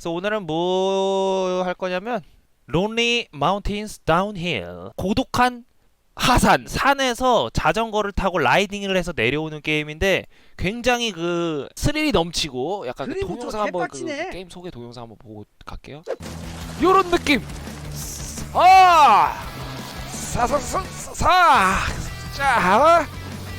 그래서 오늘은 뭐 할 거냐면 Lonely Mountains Downhill 고독한 하산 산에서 자전거를 타고 라이딩을 해서 내려오는 게임인데 굉장히 그 스릴이 넘치고 약간 그 동영상 한번 그 개빡치네. 게임 소개 동영상 한번 보고 갈게요. 요런 느낌. 아! 사사사사 자,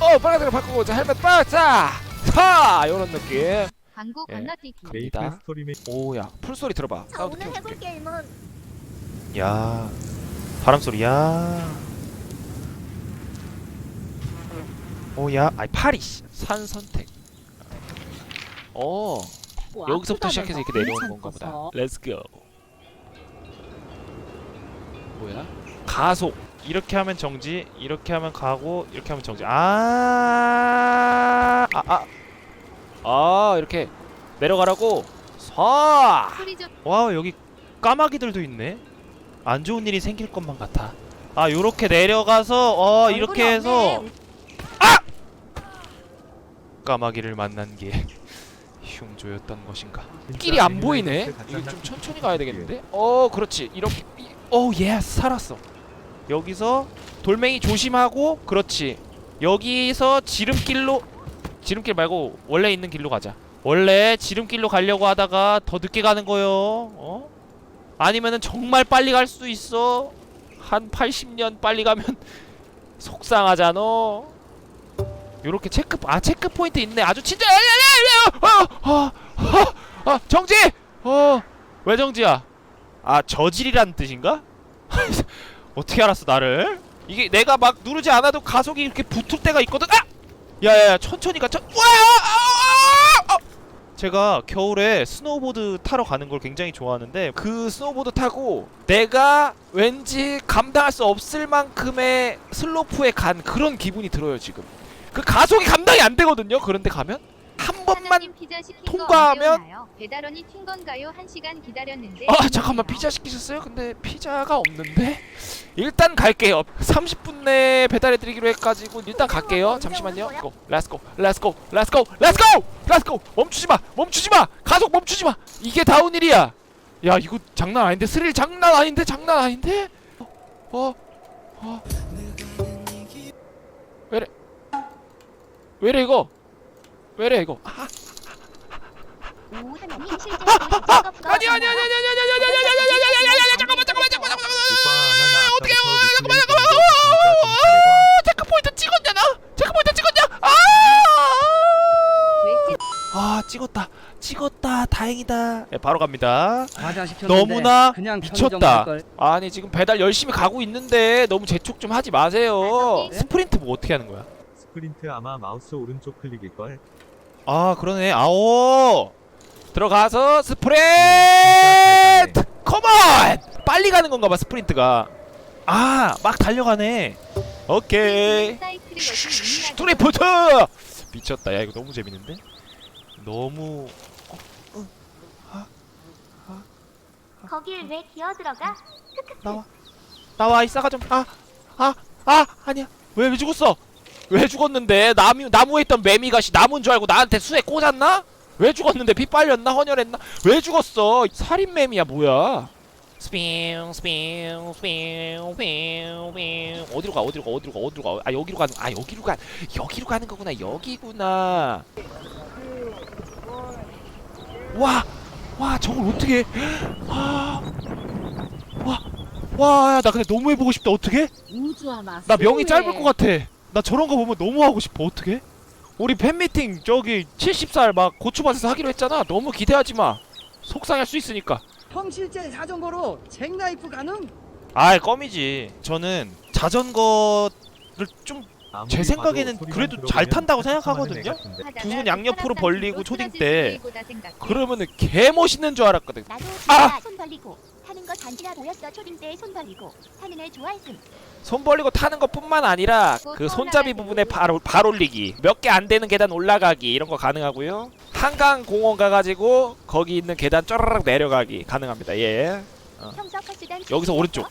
어 빨간색으로 바꾸고 자 헬멧 빠, 자, 사 요런 느낌. 광고 예. 건너뛰기 갑니다. 메이플 스토리메 오야 풀 소리 들어봐. 자 사운드 오늘 키워줄게. 해볼 게임은 야 바람 소리야 오야 아이 파리 씨. 산 선택 어 뭐 여기서부터 시작해서 이렇게 내려오는. 건가 보다 렛츠 고 뭐야 가속 이렇게 하면 정지 이렇게 하면 가고 이렇게 하면 정지 아 아 아 아, 아, 이렇게 내려가라고. 사! 와 여기 까마귀들도 있네. 안 좋은 일이 생길 것만 같아. 아 요렇게 내려가서 어 이렇게. 해서. 까마귀를 만난 게 흉조였던 것인가? 길이 안 보이네. 이게 좀 천천히 가야 되겠는데? 어 그렇지. 이렇게 오예 살았어. 여기서 돌멩이 조심하고 그렇지. 여기서 지름길로 지름길 말고 원래 있는 길로 가자. 원래 지름길로 가려고 하다가 더 늦게 가는 거요. 어? 아니면은 정말 빨리 갈 수도 있어. 한 80년 빨리 가면 속상하잖아. 요렇게 체크 아 체크 포인트 있네. 아주 친절 아아아 정지! 어왜 정지야? 아 저질이란 뜻인가? 어떻게 알았어 나를? 이게 내가 막 누르지 않아도 가속이 이렇게 붙을 때가 있거든. 아 야야야 천천히 가 천. 와! 아! 아! 아! 제가 겨울에 스노우보드 타러 가는 걸 굉장히 좋아하는데 그 스노우보드 타고 내가 왠지 감당할 수 없을 만큼의 슬로프에 간 그런 기분이 들어요 지금. 그 가속이 감당이 안 되거든요. 그런데 가면 한 번만 통과하면-? 배달원이 튄 건가요? 한 시간 기다렸는데? 아 잠깐만. 피자 시키셨어요? 근데 피자가 없는데? 일단 갈게요. 30분 내에 배달해드리기로 해가지고 일단 갈게요. 잠시만요. 고 렛츠고 렛츠고 렛츠고 렛츠고 렛츠고 멈추지마. 멈추지마. 가속 멈추지마. 이게 다운힐이야. 야 이거 장난 아닌데? 스릴 장난 아닌데? 장난 아닌데? 어? 어? 왜래? 왜래 이거? 왜래 이거? 아, 오 사장님 실제로 이쪽가 부러워 아니 아니 아니 아니 아니 아니 아니 아니 아니 아니 아니 아니 잠깐만 잠깐만 잠깐만 잠깐만 어떻게 잠깐만 잠깐만 체크 포인트 찍었냐 나 체크 포인트 찍었냐 아아 찍었다 찍었다 다행이다 네, 바로 갑니다 과자 시켰는데 너무나 그냥 미쳤다. 아니 지금 배달 열심히 가고 있는데 너무 재촉 좀 하지 마세요 네? 스프린트 뭐 어떻게 하는 거야 스프린트 아마 마우스 오른쪽 클릭일걸 아 그러네 아오 들어가서 스프린트! 컴온! 빨리 가는 건가 봐 스프린트가. 아 막 달려가네. 오케이. 트리프트 미쳤다. 야 이거 너무 재밌는데? 너무 거길 왜 기어 들어가? 나와. 나와 이 싸가 좀아아 아, 아, 아니야. 왜 왜 죽었어? 왜 죽었는데? 나무 나무에 있던 매미가시 나무인 줄 알고 나한테 수에 꽂았나 왜 죽었는데? 피 빨렸나? 헌혈했나? 왜 죽었어? 살인 매미야 뭐야? 스핑 스핑 스핑 스핑 어디로 가? 어디로 가? 어디로 가? 어디로 가아 여기로 가는 아 여기로 가 여기로 가는 거구나. 여기구나. 와 와 저걸 어떻게 와와나 근데 너무 해보고 싶다. 어떻게 나 명이 짧을 것 같아. 나 저런 거 보면 너무 하고 싶어. 어떻게? 우리 팬미팅 저기 70살 막 고추밭에서 하기로 했잖아. 너무 기대하지 마. 속상할 수 있으니까. 형 실제 자전거로 잭나이프 가능? 아이 껌이지. 저는 자전거를 좀 제 생각에는 그래도 잘 탄다고 생각하거든요. 두 손 양옆으로 벌리고 초딩 때. 그러면은 개 멋있는 줄 알았거든. 아! 손 벌리고 하는 거 단지라 보였어 초딩 때 손 벌리고 하는 애 좋아했음 손 벌리고 타는 것뿐만 아니라 그 손잡이 부분에 발, 발 올리기 몇 개 안 되는 계단 올라가기 이런 거 가능하고요. 한강 공원 가가지고 거기 있는 계단 쪼르륵 내려가기 가능합니다. 예. 커스단 여기서 오른쪽.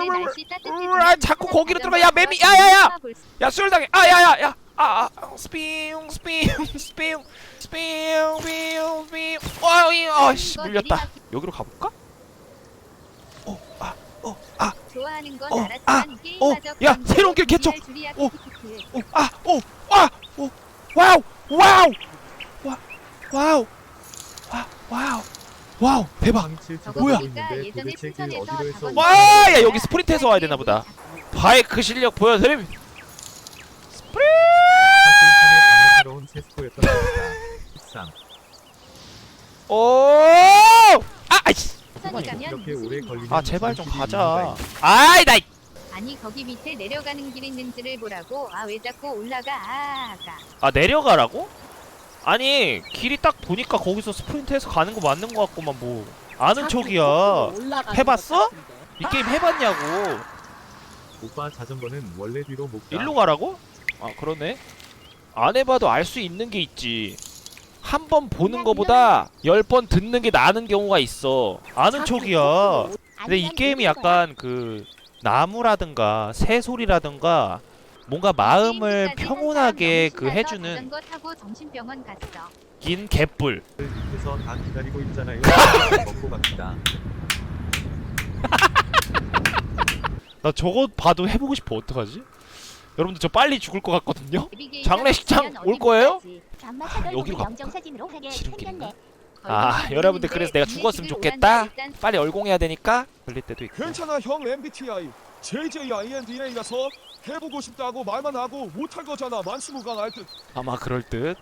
이제 날씨 따뜻해지면 아, 자꾸 거기로 들어가. 야, 매미. 야, 야, 야. 야 수혈당해. 아 야야야. 아아. 스피용 스피용 스피용 삐용 삐용 삐용 와이 아씨 물렸다 여기로 가볼까? 어, 어, 오아오아오아오야 어, 아, 새로운 길 개척 오, 오, 아, 오, 와, 오, 와우, 와우, 와, 와우, 와, 와우, 와우, 대박. 뭐야? 와, 야 여기 스프린트에서 와야 되나 보다. 바이크 실력 보여드림. 스프린트. 13. 오, 아, 아이씨, 가면 이렇게 오래? 걸리면 아, 제발 좀 가자. 있- 아이, 나, 이- 아니 거기 밑에 내려가는 길 있는지를 보라고 아 왜 자꾸 올라가 아가 아 내려가라고? 아니 길이 딱 보니까 거기서 스프린트해서 가는 거 맞는 거 같구만 뭐 아는 척이야. 해봤어? 이 게임 해봤냐고. 오빠 자전거는 원래 뒤로 못 가. 일로 가라고? 아 그러네. 안 해봐도 알 수 있는 게 있지. 한 번 보는 거보다 열 번 듣는 게 나는 경우가 있어. 아는 척이야. 근데 이 게임이 약간 그 나무라든가 새 소리라든가 뭔가 마음을 평온하게 그 해주는 긴 개뿔. 밑에서 다 기다리고 있잖아요. 먹고 갑시다. 나 저거 봐도 해보고 싶어. 어떡하지? 여러분들 저 빨리 죽을 것 같거든요. 장례식장 올 거예요? 아, 여기로 하게 지름길인가? 아, 여러분들 그래서 내가 죽었으면 좋겠다. 빨리 얼공해야 되니까 걸릴 때도 있고. 괜찮아 형 MBTI JJINDA라서 해보고 싶다고 말만 하고 못할 거잖아 만수무강 알듯 아마 그럴 듯.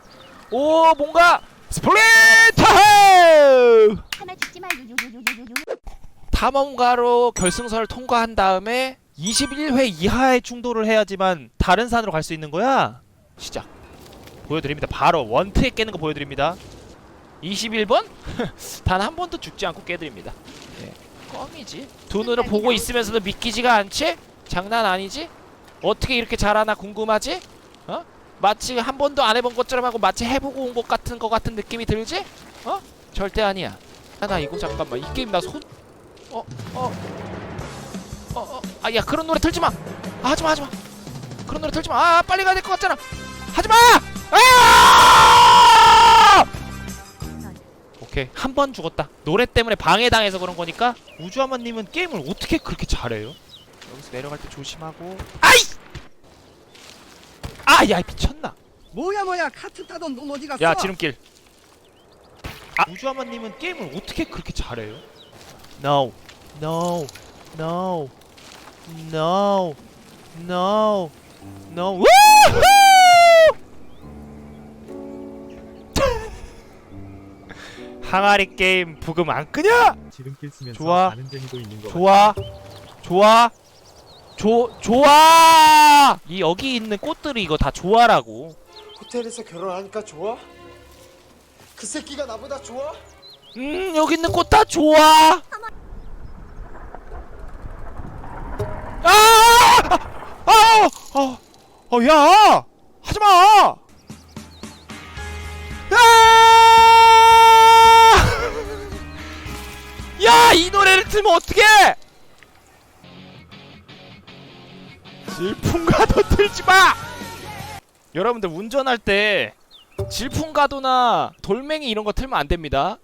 오 뭔가 마 유유유유유유. 탐험가로 결승선을 통과한 다음에 21회 이하의 충돌을 해야지만 다른 산으로 갈 수 있는 거야. 시작. 보여드립니다. 바로 원트에 깨는 거 보여드립니다. 21번? 단 한 번도 죽지 않고 깨드립니다. 네. 껌이지. 두 눈을 보고 있으면서도 믿기지가 않지? 장난 아니지? 어떻게 이렇게 잘하나 궁금하지? 어? 마치 한 번도 안 해본 것처럼 하고 마치 해보고 온 것 같은 것 같은 느낌이 들지? 어? 절대 아니야. 아, 나 이거 잠깐만 이 게임 나 손... 어? 어? 아, 야 그런 노래 틀지 마! 아, 하지 마, 하지 마! 그런 노래 틀지 마! 아, 빨리 가야 될 것 같잖아! 하지 마! 아! 오케이 한 번 죽었다. 노래 때문에 방해당해서 그런 거니까 우주하마님은 게임을 어떻게 그렇게 잘해요? 여기서 내려갈 때 조심하고. 아이! 아, 야 미쳤나? 뭐야 뭐야 카트 타던 놈 어디 갔어? 야 지름길. 아 우주하마님은 게임을 어떻게 그렇게 잘해요? No, no, no, no, no, no. 항아리 게임 부금 안 끄냐? 지름길 쓰면서 좋아. 가는 재미도 있는 거 좋아, 좋아, 조 좋아. 이 여기 있는 꽃들이 이거 다 좋아라고. 호텔에서 결혼하니까 좋아? 그 새끼가 나보다 좋아? 음 여기 있는 꽃 다 좋아. 아! 아! 어! 어, 야! 하지 마! 아! 야, 이 노래를 틀면 어떡해! 질풍가도 틀지 마! 여러분들 운전할 때 질풍가도나 돌멩이 이런 거 틀면 안 됩니다.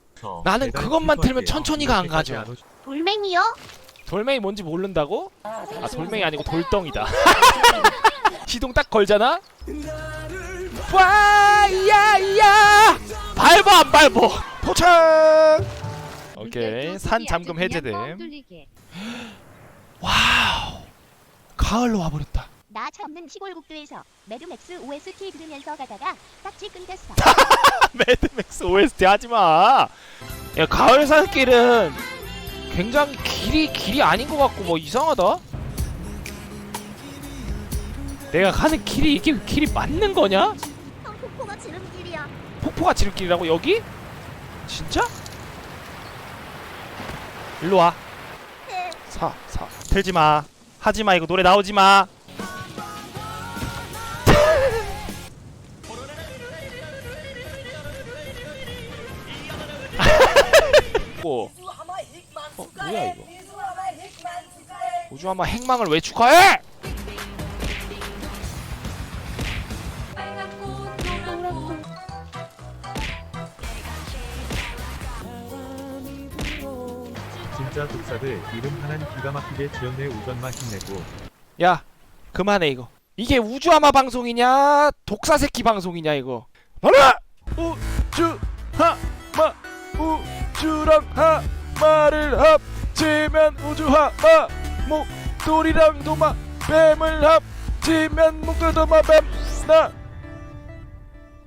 나는 그것만 틀면. 천천히가 안 가죠. 돌멩이요? 돌멩이 뭔지 모른다고? 아 돌멩이 아니고 돌덩이다 시동 딱 걸잖아? 와야야 밟어 안 밟어 도착 오케이 산 잠금 해제됨. 와우 가을로 와버렸다 나차 없는 시골 국도에서 매드맥스 OST 들으면서 가다가 딱지 끊겼어. 매드맥스 OST 하지마 야 가을 산길은 굉장히 길이 길이 아닌 것 같고 뭐 이상하다 내가 가는 길이 이게 길이 맞는 거냐? 폭포가 지름길이야. 폭포가 지름길이라고 여기? 진짜? 일로 와. 사, 사. 틀지 마. 하지 마. 이거 노래 나오지 마. 오. 어, 뭐야 이거? 우주하마 행망을 왜 축하해? 진짜 독사들 이름 하나는 기가 막히게 지었네 우전마 힘내고. 야 그만해 이거. 이게 우주하마 방송이냐 독사새끼 방송이냐 이거. 하나 우주 하마 우주랑 하마를 합 치면 우주하 마 목돌이랑 도마 뱀을 합치면 목돌 도마 뱀나